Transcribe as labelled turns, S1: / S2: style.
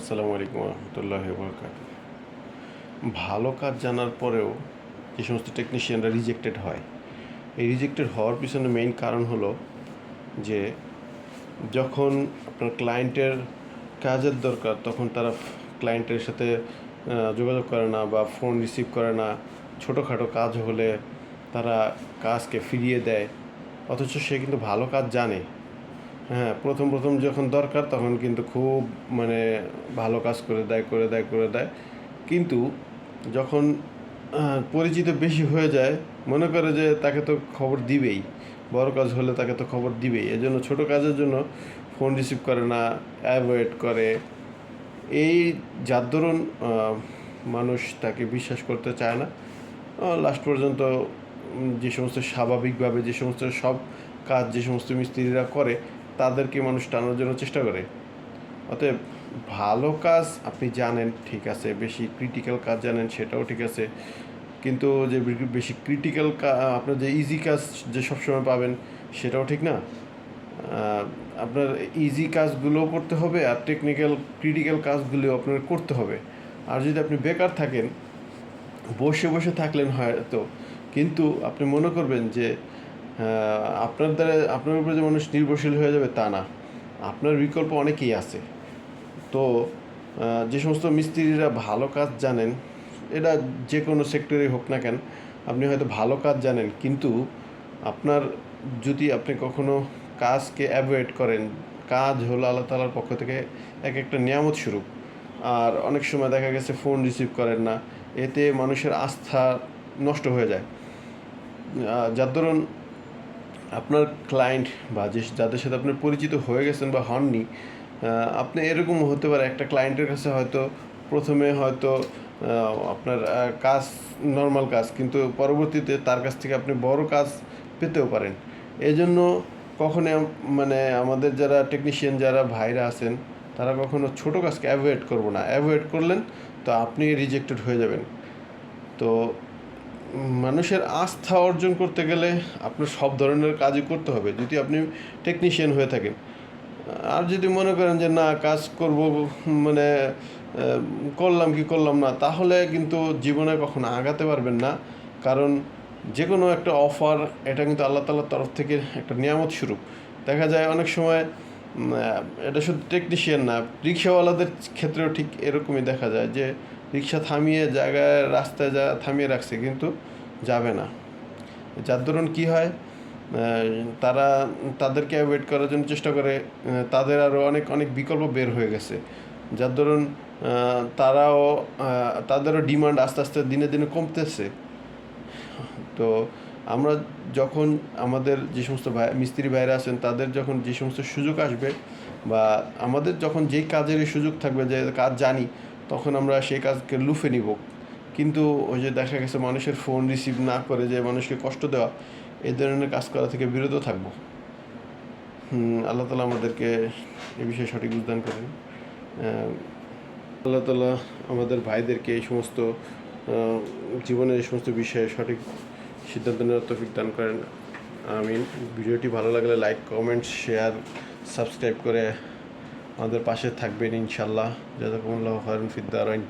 S1: আসসালামু আলাইকুম রহমতুল্লাহ বরকাত ভালো কাজ জানার পরেও যে সমস্ত টেকনিশিয়ানরা রিজেক্টেড হয়, এই রিজেক্টেড হওয়ার পিছনে মেইন কারণ হলো যে যখন আপনার ক্লায়েন্টের কাজের দরকার, তখন তারা ক্লায়েন্টের সাথে যোগাযোগ করে না বা ফোন রিসিভ করে না। ছোটোখাটো কাজ হলে তারা কাজকে ফিরিয়ে দেয়, অথচ সে কিন্তু ভালো কাজ জানে। হ্যাঁ প্রথম প্রথম যখন দরকার তখন কিন্তু খুব মানে ভালো কাজ করে দেয় করে দেয় করে দেয়। কিন্তু যখন পরিচিত বেশি হয়ে যায়, মনে করে যে তাকে তো খবর দিবেই, বড় কাজ হলে তাকে তো খবর দিবেই। এজন্য ছোট কাজের জন্য ফোন রিসিভ করে না অ্যাভয়েড করে। এই যার দরুন মানুষ তাকে বিশ্বাস করতে চায় না। লাস্ট পর্যন্ত যে সমস্ত স্বাভাবিকভাবে যে সমস্ত সব কাজ, যে সমস্ত মিস্ত্রিরা করে তাদেরকে মানুষ টানার জন্য চেষ্টা করে। অতএব ভালো কাজ আপনি জানেন, ঠিক আছে, বেশি ক্রিটিক্যাল কাজ জানেন সেটাও ঠিক আছে। কিন্তু যে বেশি ক্রিটিক্যাল আপনার যে ইজি কাজ যে সবসময় পাবেন সেটাও ঠিক না। আপনার ইজি কাজগুলোও করতে হবে আর টেকনিক্যাল ক্রিটিক্যাল কাজগুলো আপনার করতে হবে। আর যদি আপনি বেকার থাকেন, বসে বসে থাকলেন হয়তো, কিন্তু আপনি মনে করবেন যে আপনার দ্বারা আপনার উপরে যে মানুষ নির্ভরশীল হয়ে যাবে তা না। আপনার বিকল্প অনেকেই আছে। তো যে সমস্ত মিস্ত্রিরা ভালো কাজ জানেন, এটা যে কোনো সেক্টরে হোক না কেন, আপনি হয়তো ভালো কাজ জানেন, কিন্তু আপনার যদি আপনি কখনো কাজকে অ্যাভয়েড করেন, কাজ হলো আল্লাহ তালার পক্ষ থেকে এক একটা নিয়ামত স্বরূপ। আর অনেক সময় দেখা গেছে ফোন রিসিভ করেন না, এতে মানুষের আস্থা নষ্ট হয়ে যায়। যার ধরুন আপনার ক্লায়েন্ট বা যে যাদের সাথে আপনি পরিচিত হয়ে গেছেন বা হননি আপনি এরকম হতে পারে একটা ক্লায়েন্টের কাছে হয়তো প্রথমে হয়তো আপনার কাজ নর্মাল কাজ, কিন্তু পরবর্তীতে তার কাছ থেকে আপনি বড় কাজ পেতেও পারেন। এই জন্য কখনো মানে আমাদের যারা টেকনিশিয়ান যারা ভাইরা আছেন, তারা কখনো ছোটো কাজকে অ্যাভয়েড করব না। অ্যাভয়েড করলেন, তো আপনি রিজেক্টেড হয়ে যাবেন। তো মানুষের আস্থা অর্জন করতে গেলে আপনার সব ধরনের কাজই করতে হবে। যদি আপনি টেকনিশিয়ান হয়ে থাকেন, আর যদি মনে করেন যে না, কাজ করব মানে করলাম কি করলাম না, তাহলে কিন্তু জীবনে কখনো আগাতে পারবেন না। কারণ যে কোনো একটা অফার এটা কিন্তু আল্লাহ তাল্লার তরফ থেকে একটা নিয়ামত স্বরূপ। দেখা যায় অনেক সময় এটা শুধু টেকনিশিয়ান না, রিক্সাওয়ালাদের ক্ষেত্রেও ঠিক এরকমই দেখা যায় যে রিক্সা থামিয়ে জায়গায়, রাস্তায় যা থামিয়ে রাখছে কিন্তু যাবে না। যার দরুন কী হয় তারা তাদেরকে ওয়েট করার জন্য চেষ্টা করে তাদের আরও অনেক অনেক বিকল্প বের হয়ে গেছে। যার দরুন তারাও তাদেরও ডিমান্ড আস্তে আস্তে দিনে দিনে কমতেছে। তো আমরা যখন আমাদের যে সমস্ত ভাই, মিস্ত্রি ভাইরা আছেন, তাদের যখন যে সমস্ত সুযোগ আসবে বা আমাদের যখন যেই কাজের সুযোগ থাকবে, যে কাজ জানি তখন আমরা সেই কাজকে লুফে নিব। কিন্তু ওই যে দেখা গেছে মানুষের ফোন রিসিভ না করে যে মানুষকে কষ্ট দেওয়া, এই ধরনের কাজ করা থেকে বিরত থাকব। আল্লাহ তালা আমাদেরকে এ বিষয়ে সঠিক বুঝদান করেন। আল্লাহ তালা আমাদের ভাইদেরকে এই সমস্ত জীবনের এই সমস্ত বিষয়ে সঠিক সিদ্ধান্ত নেওয়ার তৌফিক দান করেন। আমি ভিডিওটি ভালো লাগলে লাইক কমেন্ট শেয়ার সাবস্ক্রাইব করে আমাদের পাশে থাকবেন ইনশাল্লাহ জাজাকুমুল্লাহ খায়রুন ফিদ্দারাইন